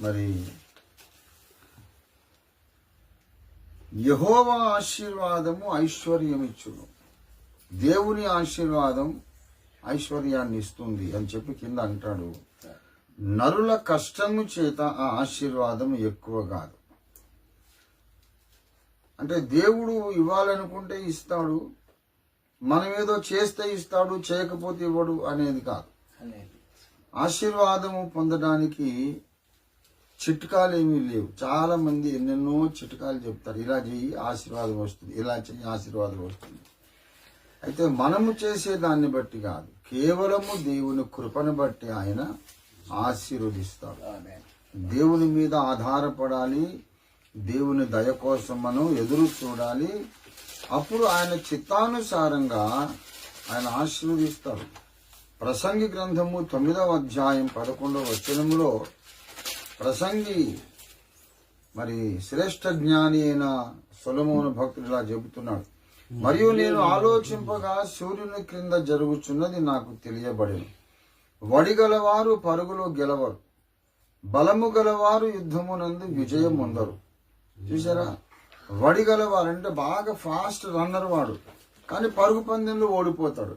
మరి యహోవ ఆశీర్వాదము ఐశ్వర్యం ఇచ్చును దేవుని ఆశీర్వాదం ఐశ్వర్యాన్ని ఇస్తుంది అని చెప్పి కింద అంటాడు. నరుల కష్టము చేత ఆ ఆశీర్వాదం ఎక్కువ కాదు. అంటే దేవుడు ఇవ్వాలనుకుంటే ఇస్తాడు మనం ఏదో చేస్తే ఇస్తాడు చేయకపోతే ఇవ్వడు అనేది కాదు. ఆశీర్వాదము పొందడానికి చిట్కాలు ఏమీ లేవు. చాలా మంది ఎన్నెన్నో చిట్కాలు చెప్తారు. ఇలా చెయ్యి ఆశీర్వాదం వస్తుంది. ఇలా చెయ్యి ఆశీర్వాదం వస్తుంది. అయితే మనము చేసే దాన్ని బట్టి కాదు. కేవలము దేవుని కృపను బట్టి ఆయన ఆశీర్వదిస్తాడు. దేవుని మీద ఆధారపడాలి. దేవుని దయ కోసం మనం ఎదురు చూడాలి. అప్పుడు ఆయన చిత్తానుసారంగా ఆయన ఆశీర్వదిస్తాడు. ప్రసంగి గ్రంథము తొమ్మిదవ అధ్యాయం పదకొండవ వచనములో ప్రసంగి. మరి శ్రేష్ఠ జ్ఞాని అయిన సొలమోను భక్తుడు ఇలా చెబుతున్నాడు. మరియు నేను ఆలోచింపగా సూర్యుని క్రింద జరుగుచున్నది నాకు తెలియబడింది వడిగలవారు పరుగులో గెలవరు. బలము గలవారు యుద్ధమునందు విజయం పొందరు చూసారా వడిగలవారు అంటే బాగా ఫాస్ట్ రన్నర్ వాడు. కానీ పరుగు పందెంలో ఓడిపోతాడు.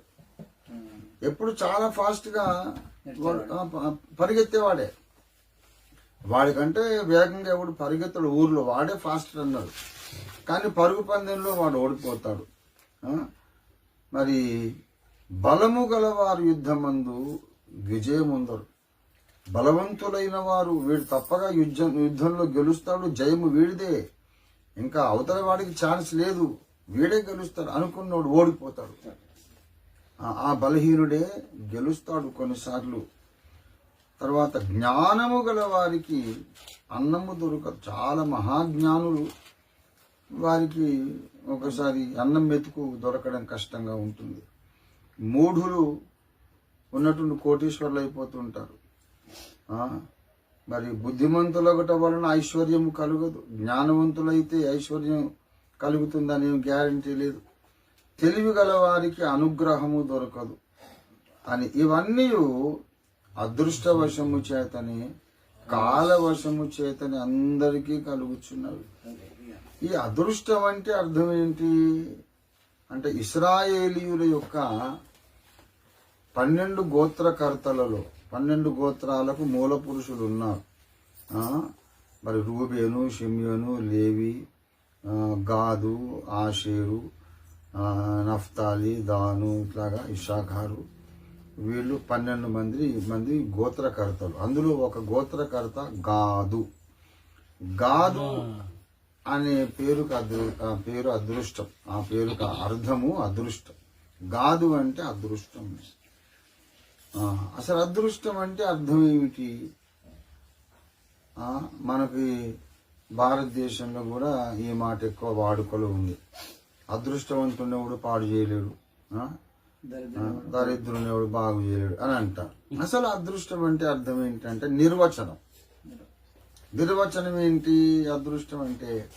ఎప్పుడు చాలా ఫాస్ట్గా వాడు- ఆ, ప- పరిగెత్తేవాడే. వాడికంటే వేగంగా ఎవడు పరిగెత్తడు ఊర్లో వాడే ఫాస్ట్ రన్నర్ కానీ పరుగు పందెంలో వాడు ఓడిపోతాడు. మరి బలము గలవారు యుద్ధమందు విజయం ఉందరు బలవంతులైన వారు వీడు తప్పగా యుద్ధం యుద్ధంలో గెలుస్తాడు జయము వీడిదే. ఇంకా అవతల వాడికి ఛాన్స్ లేదు వీడే గెలుస్తాడు అనుకున్నోడు ఓడిపోతాడు. ఆ బలహీనుడే గెలుస్తాడు కొన్నిసార్లు. తర్వాత జ్ఞానము గల వారికి అన్నము దొరకదు చాలా మహాజ్ఞానులు. వారికి ఒకసారి అన్నం మెతుకు దొరకడం కష్టంగా ఉంటుంది. మూఢులు ఉన్నటువంటి కోటీశ్వర్లు అయిపోతుంటారు. మరి బుద్ధిమంతులొకట వలన ఐశ్వర్యము కలుగదు. జ్ఞానవంతులైతే ఐశ్వర్యం కలుగుతుందని గ్యారంటీ లేదు. తెలివి గల వారికి అనుగ్రహము దొరకదు. అని ఇవన్నీ అదృష్టవశము చేతని కాలవశము చేతని అందరికీ కలుగుచున్నవి. ఈ అదృష్టం అంటే అర్థం ఏంటి అంటే ఇస్రాయేలీయుల యొక్క పన్నెండు గోత్రకర్తలలో పన్నెండు గోత్రాలకు మూల పురుషులు ఉన్నారు మరి రూబేను షిమ్యోను లేవి గాదు ఆషేరు నఫ్తాలి దాను ఇట్లాగా ఇషాఖారు. వీళ్ళు పన్నెండు మంది మంది గోత్రకర్తలు. అందులో ఒక గోత్రకర్త గాదు. గాదు అనే పేరుకు అదృ ఆ పేరు అదృష్టం. ఆ పేరుకు అర్థము అదృష్టం. గాదు అంటే అదృష్టం. ఆ, అసలు అదృష్టం అంటే అర్థం ఏమిటి? ఆ, మనకి భారతదేశంలో కూడా ఈ మాట ఎక్కువ వాడుకలో ఉంది. అదృష్టవంతుడెవడు పాడు చేయలేడు. దరిద్రుని ఎవడు బాగు చేయలేడు అని అంటారు. అసలు అదృష్టం అంటే అర్థం ఏంటంటే నిర్వచనం. నిర్వచనం ఏంటి? అదృష్టం అంటే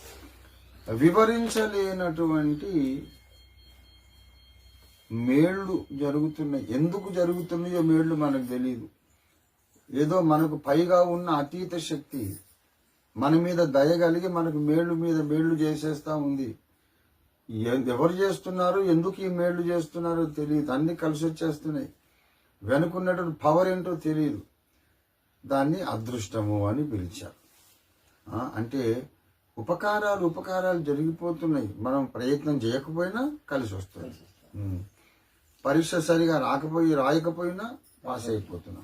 వివరించలేనటువంటి మేళ్ళు జరుగుతున్నాయి. ఎందుకు జరుగుతున్నాయో మేళ్ళు మనకు తెలియదు ఏదో మనకు పైగా ఉన్న అతీత శక్తి మన మీద దయ కలిగి మనకు మేళ్ళు మీద మేళ్ళు చేసేస్తా ఉంది. ఎవరు చేస్తున్నారు? ఎందుకు ఈ మేళ్ళు చేస్తున్నారో తెలియదు. అన్ని కలిసి వచ్చేస్తున్నాయి. వెనుకున్నటువంటి పవర్ ఏంటో తెలియదు. దాన్ని అదృష్టము అని పిలిచారు. ఆ, అంటే ఉపకారాలు ఉపకారాలు జరిగిపోతున్నాయి. మనం ప్రయత్నం చేయకపోయినా కలిసి వస్తుంది. పరీక్ష సరిగా రాకపోయి రాయకపోయినా పాస్ అయిపోతున్నాం.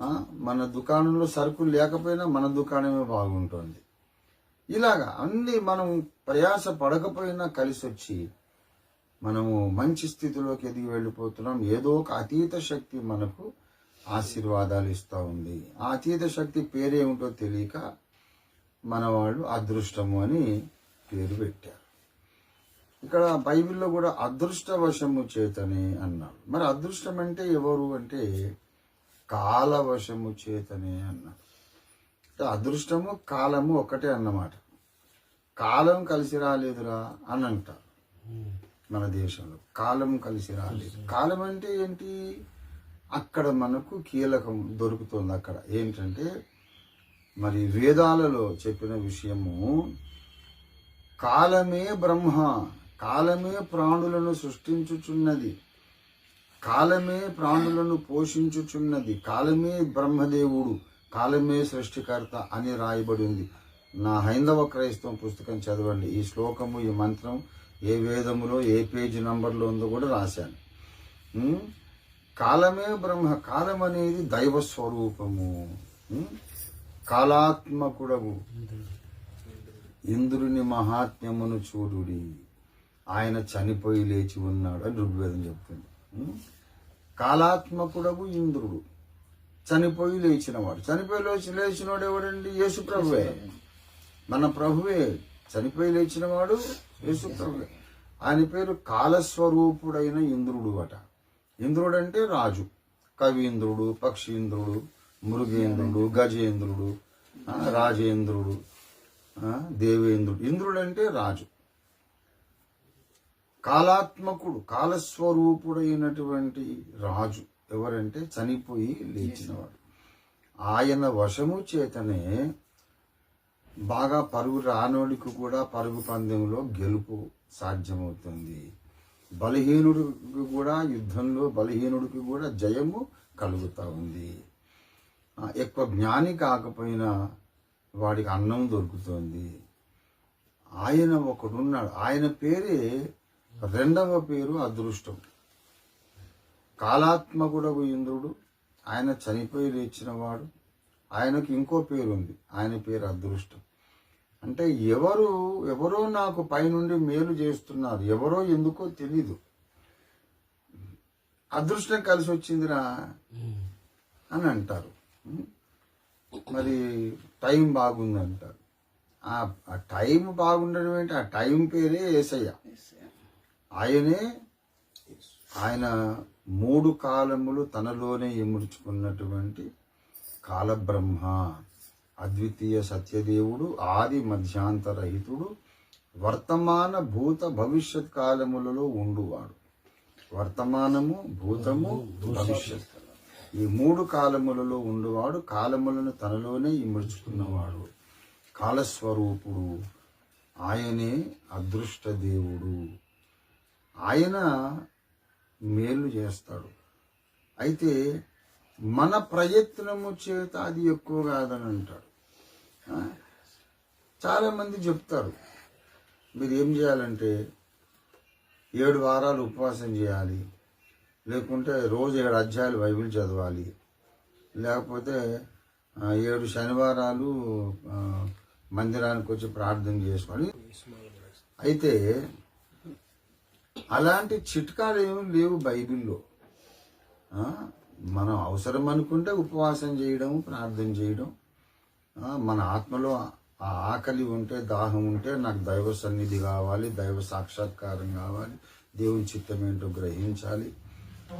ఆ, మన దుకాణంలో సరుకులు లేకపోయినా మన దుకాణమే బాగుంటుంది. ఇలాగా అన్ని మనం ప్రయాస పడకపోయినా కలిసి వచ్చి మనము మంచి స్థితిలోకి ఎదిగి వెళ్ళిపోతున్నాం. ఏదో ఒక అతీత శక్తి మనకు ఆశీర్వాదాలు ఇస్తూ ఉంది. ఆ అతీత శక్తి పేరేమిటో తెలియక మన వాళ్ళు అదృష్టము అని పేరు పెట్టారు. ఇక్కడ బైబిల్లో కూడా అదృష్టవశము చేతనే అన్నారు. మరి అదృష్టం అంటే ఎవరు అంటే కాలవశము చేతనే అన్నారు. అదృష్టము కాలము ఒకటే అన్నమాట. కాలం కలిసి రాలేదురా అని అంటారు మన దేశంలో. కాలం కలిసి రాలేదు. కాలం అంటే ఏంటి? అక్కడ మనకు కీలకం దొరుకుతుంది అక్కడ. ఏంటంటే మరి వేదాలలో చెప్పిన విషయము కాలమే బ్రహ్మ కాలమే ప్రాణులను సృష్టించుచున్నది కాలమే ప్రాణులను పోషించుచున్నది కాలమే బ్రహ్మదేవుడు కాలమే సృష్టికర్త అని రాయబడి ఉంది నా హైందవ క్రైస్తవం పుస్తకం చదవండి. ఈ శ్లోకము ఈ మంత్రం ఏ వేదములో ఏ పేజీ నంబర్లో ఉందో కూడా రాశాను. కాలమే బ్రహ్మ కాలం అనేది దైవ స్వరూపము. ఉమ్? కాలాత్మకుడవు. ఇంద్రుని మహాత్మ్యమును చూడుడి. ఆయన చనిపోయి లేచి ఉన్నాడు అని ఋగ్వేదం చెప్తుంది. కాలాత్మకుడవు కాలాత్మకుడగు ఇంద్రుడు. చనిపోయి లేచినవాడు. చనిపోయి లేచి లేచినవాడు ఎవడండి? యేసు ప్రభువే. మన ప్రభువే. చనిపోయి లేచినవాడు యేసు ప్రభువే. ఆయన పేరు కాలస్వరూపుడైన ఇంద్రుడు అట. ఇంద్రుడు అంటే రాజు కవీంద్రుడు పక్షీంద్రుడు మృగేంద్రుడు గజేంద్రుడు రాజేంద్రుడు దేవేంద్రుడు. ఇంద్రుడు అంటే రాజు. కాలాత్మకుడు కాలస్వరూపుడైనటువంటి రాజు. ఎవరంటే చనిపోయి లేచినవాడు. ఆయన వశము చేతనే బాగా పరుగు రానోడికి కూడా పరుగు పందెంలో గెలుపు సాధ్యమవుతుంది. బలహీనుడికి కూడా యుద్ధంలో బలహీనుడికి కూడా జయము కలుగుతూ ఉంది. ఎక్కువ జ్ఞాని కాకపోయినా వాడికి అన్నం దొరుకుతుంది. ఆయన ఒకడున్నాడు. ఆయన పేరే రెండవ పేరు అదృష్టం. కాలాత్మకుడగు ఇంద్రుడు ఆయన చనిపోయి లేచినవాడు ఆయనకు ఇంకో పేరు ఉంది ఆయన పేరు అదృష్టం. అంటే ఎవరు ఎవరో నాకు పైనుండి మేలు చేస్తున్నారు ఎవరో ఎందుకో తెలీదు. అదృష్టం కలిసి వచ్చిందిరా అని అంటారు? మరి టైం బాగుంది అంటారు ఆ ఆ టైం బాగుండడం ఏంటి? ఆ టైం పేరే ఏసయ్య. ఆయనే ఆయన మూడు కాలములు తనలోనే ఇముడుచుకున్నటువంటి కాలబ్రహ్మ అద్వితీయ సత్యదేవుడు ఆది మధ్యాంతరహితుడు వర్తమాన భూత భవిష్యత్ కాలములలో ఉండువాడు. వర్తమానము భూతము భవిష్యత్. ఈ మూడు కాలములలో ఉండువాడు కాలములను తనలోనే ఇమర్చుకున్నవాడు కాలస్వరూపుడు ఆయనే అదృష్ట దేవుడు ఆయన మేలు చేస్తాడు. అయితే మన ప్రయత్నము చేత అది ఎక్కువ కాదని అంటాడు. చాలామంది చెప్తారు. మీరు ఏం చేయాలంటే ఏడు వారాలు ఉపవాసం చేయాలి. లేకుంటే రోజు ఏడు అధ్యాయాలు బైబిల్ చదవాలి. లేకపోతే ఏడు శనివారాలు మందిరానికి వచ్చి ప్రార్థన చేసుకోవాలి. అయితే అలాంటి చిట్కాలు ఏమి లేవు బైబిల్లో. మనం అవసరం అనుకుంటే ఉపవాసం చేయడం ప్రార్థన చేయడం. మన ఆత్మలో ఆ ఆకలి ఉంటే దాహం ఉంటే నాకు దైవ సన్నిధి కావాలి దైవ సాక్షాత్కారం కావాలి దేవుని చిత్తం ఏంటో గ్రహించాలి.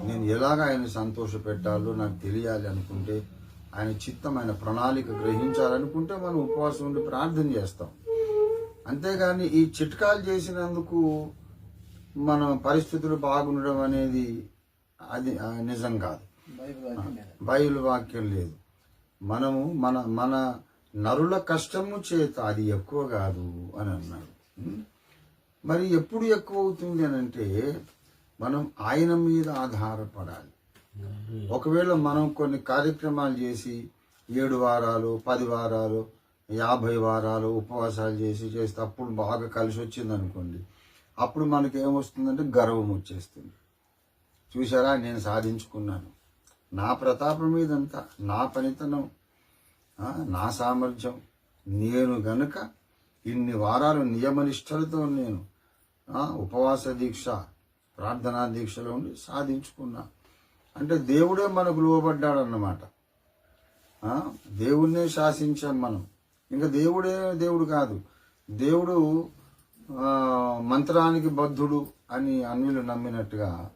నేను ఎలాగ ఆయన సంతోష పెట్టాలో నాకు తెలియాలి అనుకుంటే ఆయన చిత్తం ఆయన ప్రణాళిక గ్రహించాలనుకుంటే మనం ఉపవాసం ఉండి ప్రార్థన చేస్తాం. అంతేగాని ఈ చిట్కాలు చేసినందుకు మన పరిస్థితులు బాగుండడం అనేది అది నిజం కాదు. బైబిల్ వాక్యం లేదు. మనము మన మన నరుల కష్టము చేత అది ఎక్కువ కాదు అని అన్నాడు? మరి ఎప్పుడు ఎక్కువ అవుతుంది అని అంటే మనం ఆయన మీద ఆధారపడాలి. ఒకవేళ మనం కొన్ని కార్యక్రమాలు చేసి ఏడు వారాలు పది వారాలు యాభై వారాలు ఉపవాసాలు చేసి చేస్తే అప్పుడు బాగా కలిసి వచ్చింది అనుకోండి అప్పుడు మనకి ఏమొస్తుందంటే గర్వం వచ్చేస్తుంది చూసారా నేను సాధించుకున్నాను. నా ప్రతాపం మీదంతా నా పనితనం నా సామర్థ్యం. నేను గనుక ఇన్ని వారాలు నియమనిష్టలతో నేను ఉపవాస దీక్ష ప్రార్థనా దీక్షలో ఉండి సాధించుకున్నా. అంటే దేవుడే మనకు లోబడ్డాడన్నమాట. దేవుణ్ణే శాసించాం మనం. ఇంకా దేవుడే దేవుడు కాదు. దేవుడు మంత్రానికి బద్ధుడు అని అన్యులు నమ్మినట్టుగా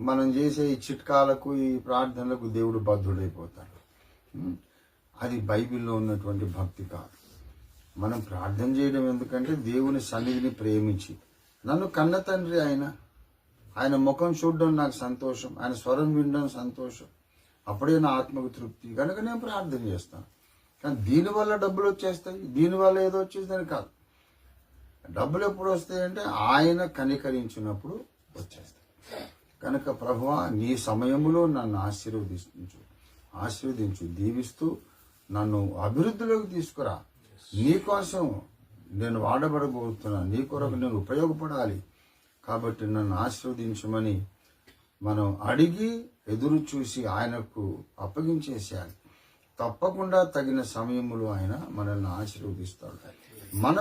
మనం చేసే ఈ చిట్కాలకు ఈ ప్రార్థనలకు దేవుడు బద్ధుడైపోతాడు. అది బైబిల్లో ఉన్నటువంటి భక్తి కాదు. మనం ప్రార్థన చేయడం ఎందుకంటే దేవుని సన్నిధిని ప్రేమించి. నన్ను కన్న తండ్రి ఆయన. ఆయన ముఖం చూడడం నాకు సంతోషం. ఆయన స్వరం వినడం సంతోషం. అప్పుడే నా ఆత్మకు తృప్తి. కనుక నేను ప్రార్థన చేస్తాను. కానీ దీనివల్ల డబ్బులు వచ్చేస్తాయి? దీనివల్ల ఏదో వచ్చేదని కాదు. డబ్బులు ఎప్పుడు వస్తాయంటే ఆయన కనికరించినప్పుడు వచ్చేస్తాయి. కనుక ప్రభువా నీ సమయంలో నన్ను ఆశీర్వదించు. ఆశీర్వదించు దీవిస్తూ నన్ను అభివృద్ధిలోకి తీసుకురా. నీ కోసం నేను వాడబడబోతున్నాను నీ కొరకు నేను ఉపయోగపడాలి. కాబట్టి నన్ను ఆశీర్వదించమని మనం అడిగి ఎదురు చూసి ఆయనకు అప్పగించేసేయాలి. తప్పకుండా తగిన సమయంలో ఆయన మనల్ని ఆశీర్వదిస్తాడు. మన